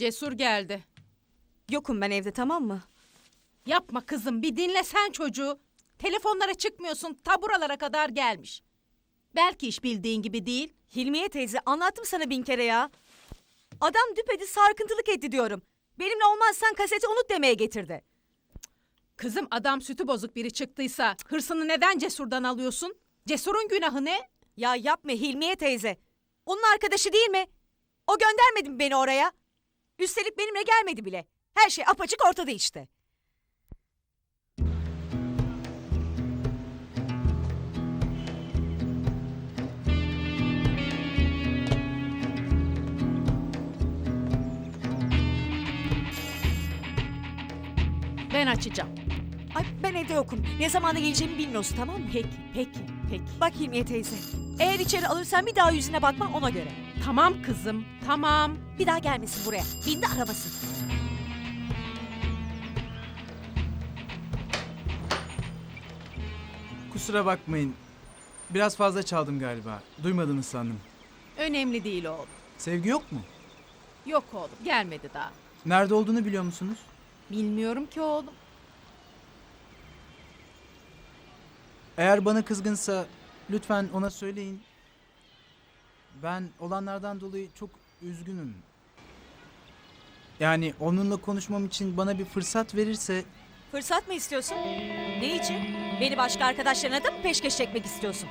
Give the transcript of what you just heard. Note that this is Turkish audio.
Cesur geldi. Yokum ben evde tamam mı? Yapma kızım bir dinle sen çocuğu. Telefonlara çıkmıyorsun ta buralara kadar gelmiş. Belki iş bildiğin gibi değil. Hilmiye teyze anlattım sana bin kere ya. Adam düpedüz sarkıntılık etti diyorum. Benimle olmazsan kaseti unut demeye getirdi. Kızım adam sütü bozuk biri çıktıysa hırsını neden cesurdan alıyorsun? Cesurun günahı ne? Ya yapma Hilmiye teyze. Onun arkadaşı değil mi? O göndermedi mi beni oraya? Üstelik benimle gelmedi bile. Her şey apaçık ortada işte. Ben açacağım. Ay ben evde yokum. Ne zamana geleceğimi bilmiyorsun tamam mı? Peki, peki, peki. Bak Hilmiye teyze. Eğer içeri alırsan bir daha yüzüne bakma ona göre. Tamam kızım, tamam. Bir daha gelmesin buraya. Bindi arabası. Kusura bakmayın. Biraz fazla çaldım galiba. Duymadınız sandım. Önemli değil oğlum. Sevgi yok mu? Yok oğlum, gelmedi daha. Nerede olduğunu biliyor musunuz? Bilmiyorum ki oğlum. Eğer bana kızgınsa lütfen ona söyleyin. Ben olanlardan dolayı çok üzgünüm. Yani onunla konuşmam için bana bir fırsat verirse Fırsat mı istiyorsun? Ne için? Beni başka arkadaşlarına da mı peşkeş çekmek istiyorsun?